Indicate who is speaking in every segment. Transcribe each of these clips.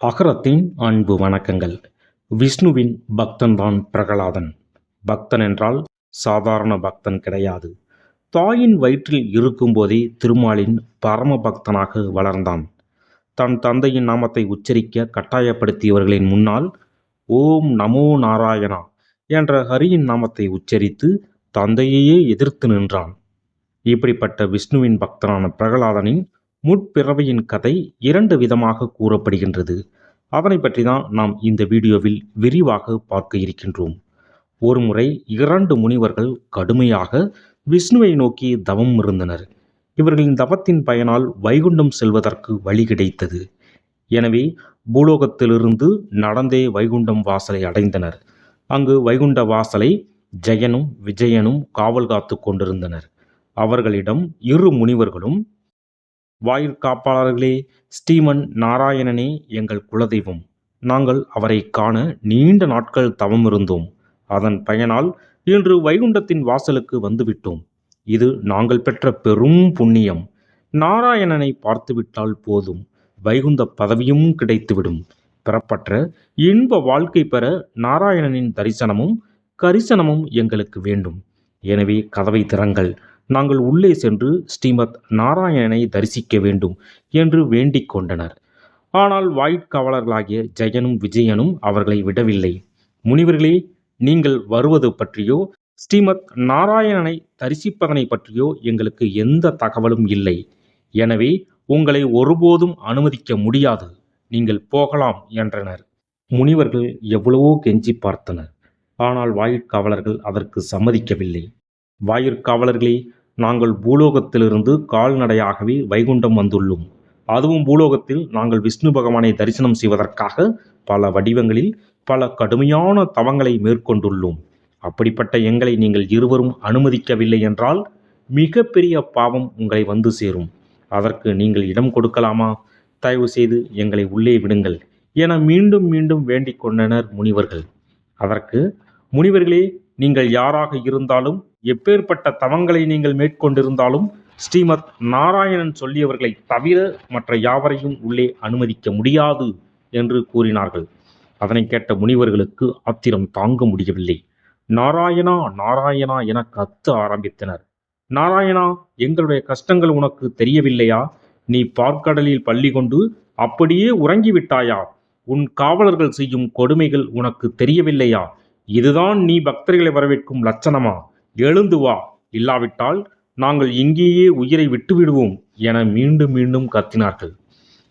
Speaker 1: அகரத்தின் அன்பு வணக்கங்கள். விஷ்ணுவின் பக்தன்தான் பிரகலாதன். பக்தன் என்றால் சாதாரண பக்தன் கிடையாது. தாயின் வயிற்றில் இருக்கும்போதே திருமாலின் பரம பக்தனாக வளர்ந்தான். தன் தந்தையின் நாமத்தை உச்சரிக்க கட்டாயப்படுத்தியவர்களின் முன்னால் ஓம் நமோ நாராயணா என்ற ஹரியின் நாமத்தை உச்சரித்து தந்தையையே எதிர்த்து நின்றான். இப்படிப்பட்ட விஷ்ணுவின் பக்தனான பிரகலாதனின் முற்பிறவியின் கதை இரண்டு விதமாக கூறப்படுகின்றது. அதனை பற்றி தான் நாம் இந்த வீடியோவில் விரிவாக பார்க்க இருக்கின்றோம். ஒருமுறை இரண்டு முனிவர்கள் கடுமையாக விஷ்ணுவை நோக்கி தவம் இருந்தனர். இவர்களின் தவத்தின் பயனால் வைகுண்டம் செல்வதற்கு வழி கிடைத்தது. எனவே பூலோகத்திலிருந்து நடந்தே வைகுண்டம் வாசலை அடைந்தனர். அங்கு வைகுண்ட வாசலை ஜெயனும் விஜயனும் காவல் காத்து கொண்டிருந்தனர். அவர்களிடம் இரு முனிவர்களும் வாயிற்காப்பாளர்களே ஸ்ரீமன் நாராயணனே எங்கள் குலதெய்வம். நாங்கள் அவரை காண நீண்ட நாட்கள் தவம் இருந்தோம். அதன் பயனால் இன்று வைகுண்டத்தின் வாசலுக்கு வந்துவிட்டோம். இது நாங்கள் பெற்ற பெரும் புண்ணியம். நாராயணனை பார்த்துவிட்டால் போதும். வைகுந்த பதவியும் கிடைத்துவிடும். பெறப்பட்ட இன்ப வாழ்க்கை பெற நாராயணனின் தரிசனமும் கரிசனமும் எங்களுக்கு வேண்டும். எனவே கதவை திறங்கள். நாங்கள் உள்ளே சென்று ஸ்ரீமத் நாராயணனை தரிசிக்க வேண்டும் என்று வேண்டிக் கொண்டனர். ஆனால் வாயிற்காவலர்களாகிய ஜெயனும் விஜயனும் அவர்களை விடவில்லை. முனிவர்களே நீங்கள் வருவது பற்றியோ ஸ்ரீமத் நாராயணனை தரிசிப்பதனை பற்றியோ எங்களுக்கு எந்த தகவலும் இல்லை. எனவே உங்களை ஒருபோதும் அனுமதிக்க முடியாது. நீங்கள் போகலாம் என்றனர். முனிவர்கள் எவ்வளவோ கெஞ்சி பார்த்தனர். ஆனால் வாயிற்காவலர்கள் அதற்கு சம்மதிக்கவில்லை. வாயிற்காவலர்களே நாங்கள் பூலோகத்திலிருந்து கால்நடையாகவே வைகுண்டம் வந்துள்ளோம். அதுவும் பூலோகத்தில் நாங்கள் விஷ்ணு பகவானை தரிசனம் செய்வதற்காக பல வடிவங்களில் பல கடுமையான தவங்களை மேற்கொண்டுள்ளோம். அப்படிப்பட்ட எங்களை நீங்கள் இருவரும் அனுமதிக்கவில்லை என்றால் மிகப்பெரிய பாவம் உங்களை வந்து சேரும். அதற்கு நீங்கள் இடம் கொடுக்கலாமா? தயவு செய்து எங்களை உள்ளே விடுங்கள் என மீண்டும் மீண்டும் வேண்டிக் கொண்டனர் முனிவர்கள். அதற்கு முனிவர்களே நீங்கள் யாராக இருந்தாலும் எப்பேற்பட்ட தவங்களை நீங்கள் மேற்கொண்டிருந்தாலும் ஸ்ரீமத் நாராயணன் சொல்லியவர்களை தவிர மற்ற யாவரையும் உள்ளே அனுமதிக்க முடியாது என்று கூறினார்கள். அதனை கேட்ட முனிவர்களுக்கு ஆத்திரம் தாங்க முடியவில்லை. நாராயணா நாராயணா என கத்து ஆரம்பித்தனர். நாராயணா எங்களுடைய கஷ்டங்கள் உனக்கு தெரியவில்லையா? நீ பார்க்கடலில் பள்ளி கொண்டு அப்படியே உறங்கிவிட்டாயா? உன் காவலர்கள் செய்யும் கொடுமைகள் உனக்கு தெரியவில்லையா? இதுதான் நீ பக்தர்களை வரவேற்கும் லட்சணமா? எழுந்து வா. இல்லாவிட்டால் நாங்கள் இங்கேயே உயிரை விட்டுவிடுவோம் என மீண்டும் மீண்டும் கத்தினார்கள்.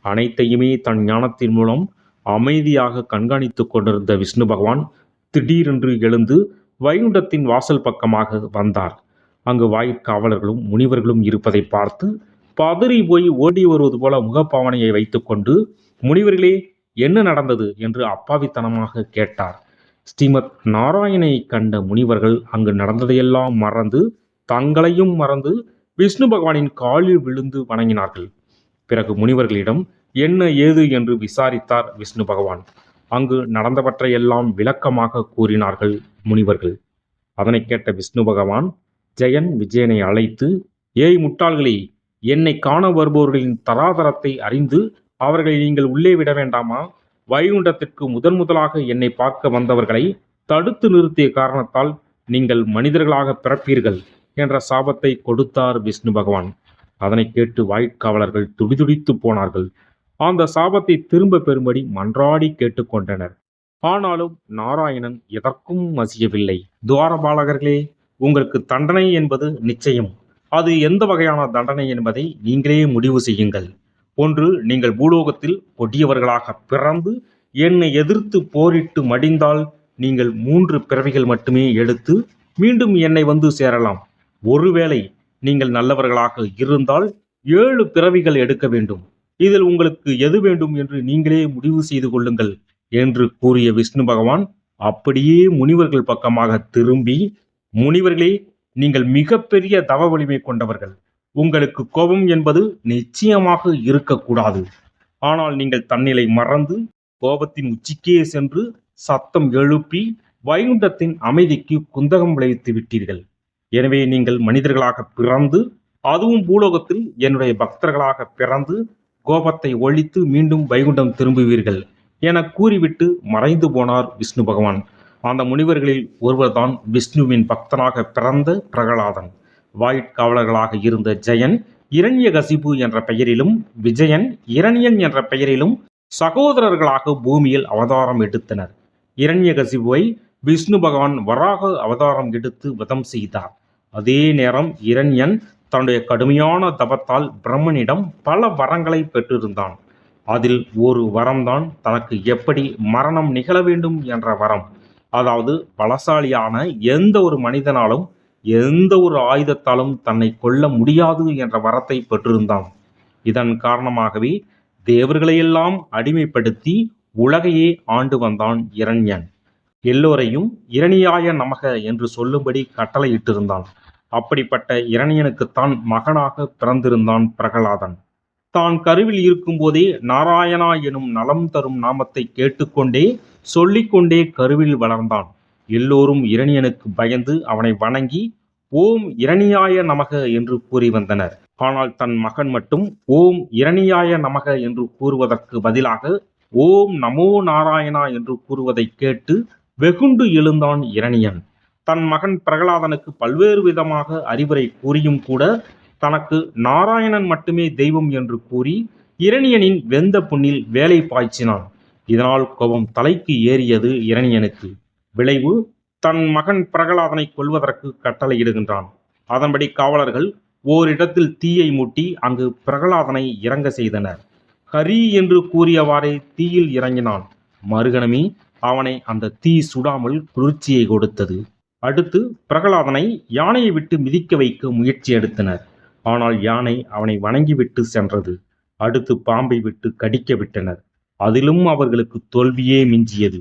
Speaker 1: அனைத்தையுமே தன் ஞானத்தின் மூலம் அமைதியாக கண்காணித்து கொண்டிருந்த விஷ்ணு பகவான் திடீரென்று எழுந்து வைகுண்டத்தின் வாசல் பக்கமாக வந்தார். அங்கு வாயிற்காவலர்களும் முனிவர்களும் இருப்பதை பார்த்து பதறி போய் ஓடி வருவது போல முகப்பாவனையை வைத்துக்கொண்டு முனிவர்களே என்ன நடந்தது? என்று அப்பாவித்தனமாக கேட்டார். ஸ்ரீமத் நாராயணை கண்ட முனிவர்கள் அங்கு நடந்ததையெல்லாம் மறந்து தங்களையும் மறந்து விஷ்ணு பகவானின் காலில் விழுந்து வணங்கினார்கள். பிறகு முனிவர்களிடம் என்ன ஏது? என்று விசாரித்தார் விஷ்ணு பகவான். அங்கு நடந்தவற்றையெல்லாம் விளக்கமாக கூறினார்கள் முனிவர்கள். அதனை கேட்ட விஷ்ணு பகவான் ஜெயன் விஜயனை அழைத்து ஏய் முட்டாள்களே என்னை காண வருபவர்களின் தராதரத்தை அறிந்து அவர்களை நீங்கள் உள்ளே விட வேண்டாமா? வைகுண்டத்திற்கு முதன் முதலாக என்னை பார்க்க வந்தவர்களை தடுத்து நிறுத்திய காரணத்தால் நீங்கள் மனிதர்களாக பிறப்பீர்கள் என்ற சாபத்தை கொடுத்தார் விஷ்ணு பகவான். அதனை கேட்டு வாய்க்காவலர்கள் துடிதுடித்து போனார்கள். அந்த சாபத்தை திரும்ப பெறும்படி மன்றாடி கேட்டுக்கொண்டனர். ஆனாலும் நாராயணன் எதற்கும் மசியவில்லை. துவாரபாலகர்களே உங்களுக்கு தண்டனை என்பது நிச்சயம். அது எந்த வகையான தண்டனை என்பதை நீங்களே முடிவு செய்யுங்கள். ஒன்று நீங்கள் பூலோகத்தில் கொடியவர்களாக பிறந்து என்னை எதிர்த்து போரிட்டு மடிந்தால் நீங்கள் மூன்று பிறவிகள் மட்டுமே எடுத்து மீண்டும் என்னை வந்து சேரலாம். ஒருவேளை நீங்கள் நல்லவர்களாக இருந்தால் ஏழு பிறவிகள் எடுக்க வேண்டும். இதில் உங்களுக்கு எது வேண்டும் என்று நீங்களே முடிவு செய்து கொள்ளுங்கள் என்று கூறிய விஷ்ணு பகவான் அப்படியே முனிவர்கள் பக்கமாக திரும்பி முனிவர்களே நீங்கள் மிகப்பெரிய தவ வலிமை கொண்டவர்கள். உங்களுக்கு கோபம் என்பது நிச்சயமாக இருக்கக்கூடாது. ஆனால் நீங்கள் தன்னிலை மறந்து கோபத்தின் உச்சிக்கே சென்று சத்தம் எழுப்பி வைகுண்டத்தின் அமைதிக்கு குந்தகம் விளைவித்து விட்டீர்கள். எனவே நீங்கள் மனிதர்களாக பிறந்து அதுவும் பூலோகத்தில் என்னுடைய பக்தர்களாக பிறந்து கோபத்தை ஒழித்து மீண்டும் வைகுண்டம் திரும்புவீர்கள் என கூறிவிட்டு மறைந்து போனார் விஷ்ணு பகவான். அந்த முனிவர்களில் ஒருவர்தான் விஷ்ணுவின் பக்தனாக பிறந்த பிரகலாதன். வாயிற்காவலர்களாக இருந்த ஜெயன் இரண்யகசிபு என்ற பெயரிலும் விஜயன் இரணியன் என்ற பெயரிலும் சகோதரர்களாக பூமியில் அவதாரம் எடுத்தனர். இரண்யகசிபுவை விஷ்ணு பகவான் வராக அவதாரம் எடுத்து வதம் செய்தார். அதே நேரம் இரண்யன் தன்னுடைய கடுமையான தபத்தால் பிரம்மனிடம் பல வரங்களை பெற்றிருந்தான். அதில் ஒரு வரம்தான் தனக்கு எப்படி மரணம் நிகழ வேண்டும் என்ற வரம். அதாவது பலசாலியான எந்த ஒரு மனிதனாலும் எந்த ஒரு ஆயுதத்தாலும் தன்னை கொல்ல முடியாது என்ற வரத்தை பெற்றிருந்தான். இதன் காரணமாகவே தேவர்களையெல்லாம் அடிமைப்படுத்தி உலகையே ஆண்டு வந்தான் இரண்யன். எல்லோரையும் இரணியாய நமக என்று சொல்லும்படி கட்டளையிட்டிருந்தான். அப்படிப்பட்ட இரணியனுக்குத்தான் மகனாக பிறந்திருந்தான் பிரகலாதன். தான் கருவில் இருக்கும்போதே நாராயணா எனும் நலம் தரும் நாமத்தை கேட்டுக்கொண்டே சொல்லிக்கொண்டே கருவில் வளர்ந்தான். எல்லோரும் இரணியனுக்கு பயந்து அவனை வணங்கி ஓம் இரணியாய நமக என்று கூறி வந்தனர். ஆனால் தன் மகன் மட்டும் ஓம் இரணியாய நமக என்று கூறுவதற்கு பதிலாக ஓம் நமோ நாராயணா என்று கூறுவதை கேட்டு வெகுண்டு எழுந்தான் இரணியன். தன் மகன் பிரகலாதனுக்கு பல்வேறு விதமாக அறிவுரை கூறியும் கூட தனக்கு நாராயணன் மட்டுமே தெய்வம் என்று கூறி இரணியனின் வெந்த புண்ணில் வேலை பாய்ச்சினான். இதனால் கோபம் தலைக்கு ஏறியது இரணியனுக்கு. விளைவு தன் மகன் பிரகலாதனை கொல்வதற்கு கட்டளையிடுகின்றான். அதன்படி காவலர்கள் ஓரிடத்தில் தீயை மூட்டி அங்கு பிரகலாதனை இறங்க செய்தனர். ஹரி என்று கூறியவாறே தீயில் இறங்கினான். மறுகணமே அவனை அந்த தீ சுடாமல் குளிர்ச்சியை கொடுத்தது. அடுத்து பிரகலாதனை யானையை விட்டு மிதிக்க வைக்க முயற்சி எடுத்தனர். ஆனால் யானை அவனை வணங்கிவிட்டு சென்றது. அடுத்து பாம்பை விட்டு கடிக்க விட்டனர். அதிலும் அவர்களுக்கு தோல்வியே மிஞ்சியது.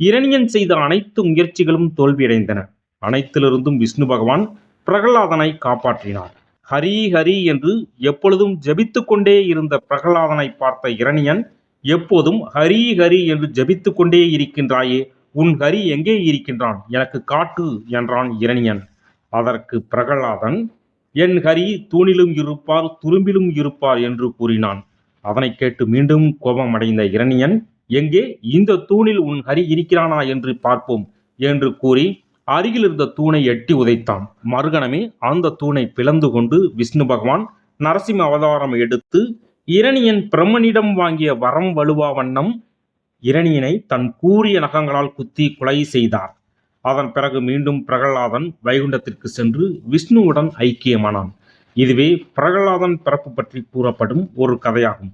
Speaker 1: இரணியன் செய்த அனைத்து முயற்சிகளும் தோல்வியடைந்தன. அனைத்திலிருந்தும் விஷ்ணு பகவான் பிரகலாதனை காப்பாற்றினார். ஹரி ஹரி என்று எப்பொழுதும் ஜபித்து கொண்டே இருந்த பிரகலாதனை பார்த்த இரணியன் எப்போதும் ஹரி ஹரி என்று ஜபித்து கொண்டே இருக்கின்றாயே உன் ஹரி எங்கே இருக்கின்றான்? எனக்கு காட்டு என்றான் இரணியன். அதற்கு பிரகலாதன் என் ஹரி தூணிலும் இருப்பார் துரும்பிலும் இருப்பார் என்று கூறினான். அதனை கேட்டு மீண்டும் கோபமடைந்த இரணியன் எங்கே? இந்த தூணில் உன் ஹரி இருக்கிறானா என்று பார்ப்போம் என்று கூறி அருகில் இருந்த தூணை எட்டி உதைத்தான். மறுகணமே அந்த தூணை பிளந்து கொண்டு விஷ்ணு பகவான் நரசிம்ம அவதாரம் எடுத்து இரணியன் பிரம்மனிடம் வாங்கிய வரம் வலுவா வண்ணம் இரணியனை தன் கூரிய நகங்களால் குத்தி கொலை செய்தார். அதன் பிறகு மீண்டும் பிரகலாதன் வைகுண்டத்திற்கு சென்று விஷ்ணுவுடன் ஐக்கியமானான். இதுவே பிரகலாதன் பிறப்பு பற்றி கூறப்படும் ஒரு கதையாகும்.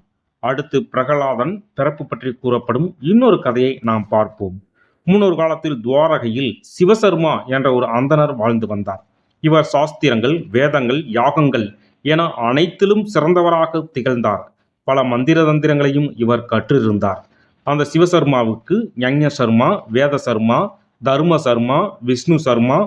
Speaker 1: அடுத்து பிரகலாதன் பிறப்பு பற்றி கூறப்படும் இன்னொரு கதையை நாம் பார்ப்போம். முன்னொரு காலத்தில் துவாரகையில் சிவசர்மா என்ற ஒரு அந்தணர் வாழ்ந்து வந்தார். இவர் சாஸ்திரங்கள் வேதங்கள் யாகங்கள் என அனைத்திலும் சிறந்தவராக திகழ்ந்தார். பல மந்திர தந்திரங்களையும் இவர் கற்றிருந்தார். அந்த சிவசர்மாவுக்கு ஞஞ சர்மா வேத சர்மா தர்ம சர்மா விஷ்ணு சர்மா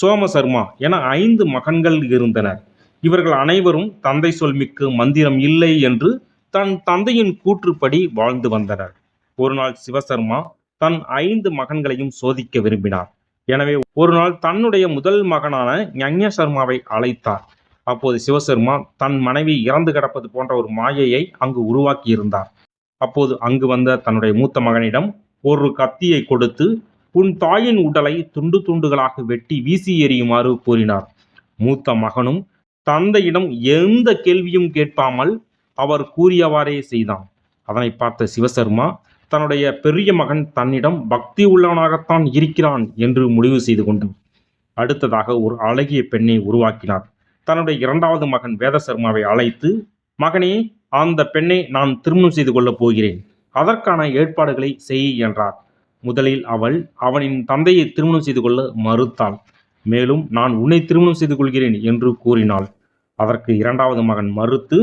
Speaker 1: சோம சர்மா என ஐந்து மகன்கள் இருந்தனர். இவர்கள் அனைவரும் தந்தை சொல்மிக்கு மந்திரம் இல்லை என்று தன் தந்தையின் கூற்றுப்படி வாழ்ந்து வந்தனர். ஒரு நாள் சிவசர்மா தன் ஐந்து மகன்களையும் சோதிக்க விரும்பினார். எனவே ஒரு நாள் தன்னுடைய முதல் மகனான ஞஞ சர்மாவை அழைத்தார். அப்போது சிவசர்மா தன் மனைவி இறந்து கிடப்பது போன்ற ஒரு மாயையை அங்கு உருவாக்கியிருந்தார். அப்போது அங்கு வந்த தன்னுடைய மூத்த மகனிடம் ஒரு கத்தியை கொடுத்து உன் தாயின் உடலை துண்டு துண்டுகளாக வெட்டி வீசி எறியுமாறு கூறினார். மூத்த மகனும் தந்தையிடம் எந்த கேள்வியும் கேட்பாமல் அவர் கூறியவாறே செய்தான். அதனை பார்த்த சிவசர்மா தன்னுடைய பெரிய மகன் தன்னிடம் பக்தி உள்ளவனாகத்தான் இருக்கிறான் என்று முடிவு செய்து கொண்டார் அடுத்ததாக ஒரு அழகிய பெண்ணை உருவாக்கினார். தன்னுடைய இரண்டாவது மகன் வேதசர்மாவை அழைத்து மகனே அந்த பெண்ணை நான் திருமணம் செய்து கொள்ளப் போகிறேன். அதற்கான ஏற்பாடுகளை செய் என்றார். முதலில் அவள் அவனின் தந்தையை திருமணம் செய்து கொள்ள மறுத்தாள். மேலும் நான் உன்னை திருமணம் செய்து கொள்கிறேன் என்று கூறினாள். அதற்கு இரண்டாவது மகன் மறுத்து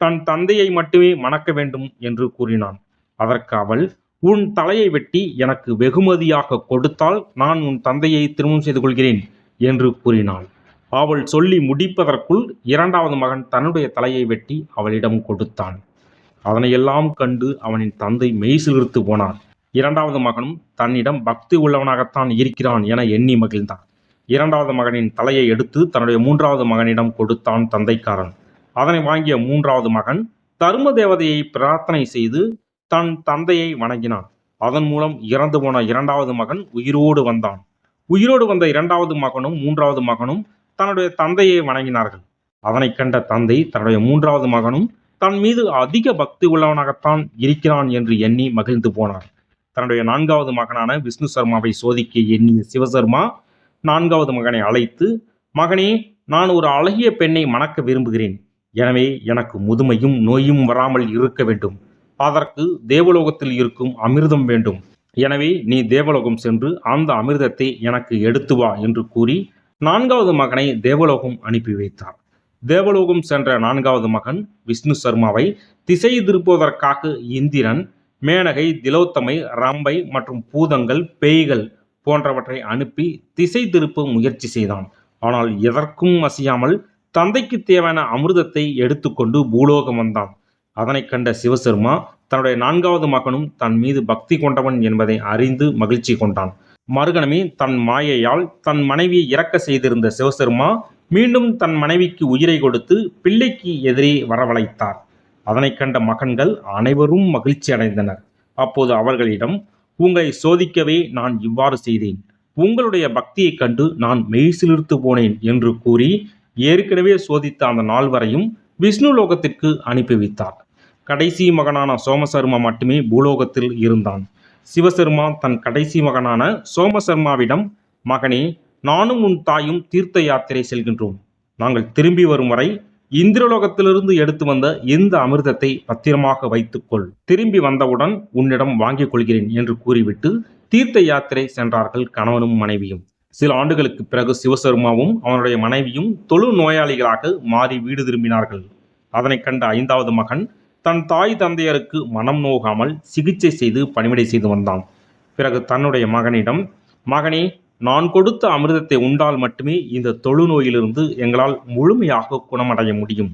Speaker 1: தன் தந்தையை மட்டுமே மணக்க வேண்டும் என்று கூறினான். அதற்கு அவள் உன் தலையை வெட்டி எனக்கு வெகுமதியாக கொடுத்தால் நான் உன் தந்தையை திருமணம் செய்து கொள்கிறேன் என்று கூறினாள். அவள் சொல்லி முடிப்பதற்குள் இரண்டாவது மகன் தன்னுடைய தலையை வெட்டி அவளிடம் கொடுத்தான். அதனையெல்லாம் கண்டு அவனின் தந்தை மெய்சிலிர்த்து போனார். இரண்டாவது மகனும் தன்னிடம் பக்தி உள்ளவனாகத்தான் இருக்கிறான் என எண்ணி மகிழ்ந்தான். இரண்டாவது மகனின் தலையை எடுத்து தன்னுடைய மூன்றாவது மகனிடம் கொடுத்தான் தந்தைக்காரன். அதனை வாங்கிய மூன்றாவது மகன் தர்ம தேவதையை பிரார்த்தனை செய்து தன் தந்தையை வணங்கினான். அதன் மூலம் இறந்து போன இரண்டாவது மகன் உயிரோடு வந்தான். உயிரோடு வந்த இரண்டாவது மகனும் மூன்றாவது மகனும் தன்னுடைய தந்தையை வணங்கினார்கள். அதனைக் கண்ட தந்தை தன்னுடைய மூன்றாவது மகனும் தன் மீது அதிக பக்தி உள்ளவனாகத்தான் இருக்கிறான் என்று எண்ணி மகிழ்ந்து போனார். தன்னுடைய நான்காவது மகனான விஷ்ணு சர்மாவை சோதிக்க எண்ணிய சிவசர்மா நான்காவது மகனை அழைத்து மகனே நான் ஒரு அழகிய பெண்ணை மணக்க விரும்புகிறேன். எனவே எனக்கு முதுமையும் நோயும் வராமல் இருக்க வேண்டும். அதற்கு தேவலோகத்தில் இருக்கும் அமிர்தம் வேண்டும். எனவே நீ தேவலோகம் சென்று அந்த அமிர்தத்தை எனக்கு எடுத்து வா என்று கூறி நான்காவது மகனை தேவலோகம் அனுப்பி வைத்தார். தேவலோகம் சென்ற நான்காவது மகன் விஷ்ணு சர்மாவை திசை திருப்புவதற்காக இந்திரன் மேனகை திலோத்தமை ரம்பை மற்றும் பூதங்கள் பேய்கள் போன்றவற்றை அனுப்பி திசை திருப்ப முயற்சி செய்தான். ஆனால் எதற்கும் அசையாமல் தந்தைக்கு தேவையான அமிர்தத்தை எடுத்துக்கொண்டு பூலோகம் வந்தான். அதனைக் கண்ட சிவசர்மா தன்னுடைய நான்காவது மகனும் தன் மீது பக்தி கொண்டவன் என்பதை அறிந்து மகிழ்ச்சி கொண்டான். மறுகணமே தன் மாயையால் தன் மனைவியை இறக்க செய்திருந்த சிவசர்மா மீண்டும் தன் மனைவிக்கு உயிரை கொடுத்து பிள்ளைக்கு எதிரே வரவழைத்தார். அதனை கண்ட மகன்கள் அனைவரும் மகிழ்ச்சி அடைந்தனர். அப்போது அவர்களிடம் உங்களை சோதிக்கவே நான் இவ்வாறு செய்தேன். உங்களுடைய பக்தியைக் கண்டு நான் மெய்சிலிர்த்து போனேன் என்று கூறி ஏற்கனவே சோதித்த அந்த நால்வரையும் விஷ்ணு லோகத்திற்கு அனுப்பி வைத்தார். கடைசி மகனான சோமசர்மா மட்டுமே பூலோகத்தில் இருந்தான். சிவசர்மா தன் கடைசி மகனான சோமசர்மாவிடம் மகனே நானும் உன் தாயும் தீர்த்த யாத்திரை செல்கின்றோம். நாங்கள் திரும்பி வரும் வரை இந்திரலோகத்திலிருந்து எடுத்து வந்த இந்த அமிர்தத்தை பத்திரமாக வைத்துக்கொள். திரும்பி வந்தவுடன் உன்னிடம் வாங்கிக் கொள்கிறேன் என்று கூறிவிட்டு தீர்த்த யாத்திரை சென்றார்கள் கணவனும் மனைவியும். சில ஆண்டுகளுக்கு பிறகு சிவசர்மாவும் அவனுடைய மனைவியும் தொழு நோயாளிகளாக மாறி வீடு திரும்பினார்கள். அதனைக் கண்ட ஐந்தாவது மகன் தன் தாய் தந்தையருக்கு மனம் நோகாமல் சிகிச்சை செய்து பணிவிடை செய்து வந்தான். பிறகு தன்னுடைய மகனிடம் மகனே நான் கொடுத்த அமிர்தத்தை உண்டால் மட்டுமே இந்த தொழுநோயிலிருந்து எங்களால் முழுமையாக குணமடைய முடியும்.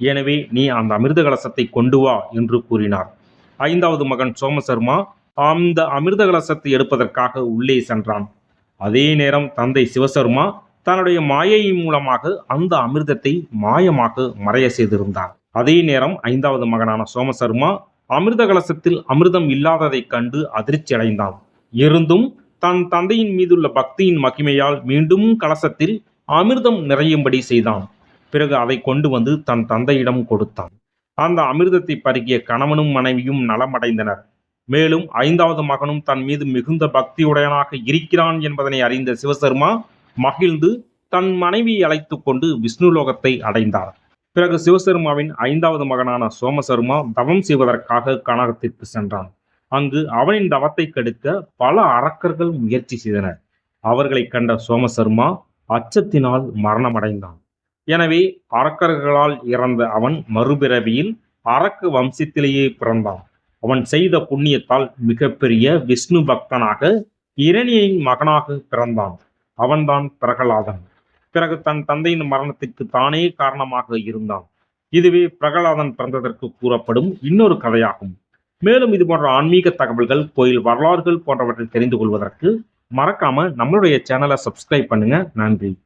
Speaker 1: எனவே நீ அந்த அமிர்த கலசத்தை கொண்டு வா என்று கூறினார். ஐந்தாவது மகன் சோமசர்மா அந்த அமிர்த கலசத்தை எடுப்பதற்காக உள்ளே சென்றான். அதே நேரம் தந்தை சிவசர்மா தன்னுடைய மாயை மூலமாக அந்த அமிர்தத்தை மாயமாக மறைய செய்திருந்தார். அதே நேரம் ஐந்தாவது மகனான சோமசர்மா அமிர்த கலசத்தில் அமிர்தம் இல்லாததைக் கண்டு அதிர்ச்சி அடைந்தான் இருந்தும் தன் தந்தையின் மீதுள்ள பக்தியின் மகிமையால் மீண்டும் கலசத்தில் அமிர்தம் நிறையும்படி செய்தான். பிறகு அதை கொண்டு வந்து தன் தந்தையிடம் கொடுத்தான். அந்த அமிர்தத்தை பருகிய கணவனும் மனைவியும் நலமடைந்தனர். மேலும் ஐந்தாவது மகனும் தன் மீது மிகுந்த பக்தியுடையனாக இருக்கிறான் என்பதனை அறிந்த சிவசர்மா மகிழ்ந்து தன் மனைவியை அழைத்து கொண்டு விஷ்ணுலோகத்தை அடைந்தார். பிறகு சிவசர்மாவின் ஐந்தாவது மகனான சோமசர்மா தவம் செய்வதற்காக கனகத்திற்கு சென்றான். அங்கு அவனின் தவத்தை கெடுக்க பல அரக்கர்கள் முயற்சி செய்தனர். அவர்களை கண்ட சோமசர்மா அச்சத்தினால் மரணமடைந்தான். எனவே அரக்கர்களால் இறந்த அவன் மறுபிறவியில் அரக்கு வம்சத்திலேயே பிறந்தான். அவன் செய்த புண்ணியத்தால் மிகப்பெரிய விஷ்ணு பக்தனாக இரணியின் மகனாக பிறந்தான். அவன்தான் பிரகலாதன். பிறகு தன் தந்தையின் மரணத்திற்கு தானே காரணமாக இருந்தான். இதுவே பிரகலாதன் பிறந்ததற்கு கூறப்படும் இன்னொரு கதையாகும். மேலும் இது போன்ற ஆன்மீக தகவல்கள் கோயில் வரலாறுகள் போன்றவற்றை தெரிந்து கொள்வதற்கு மறக்காம நம்மளுடைய சேனலை சப்ஸ்கிரைப் பண்ணுங்க. நன்றி.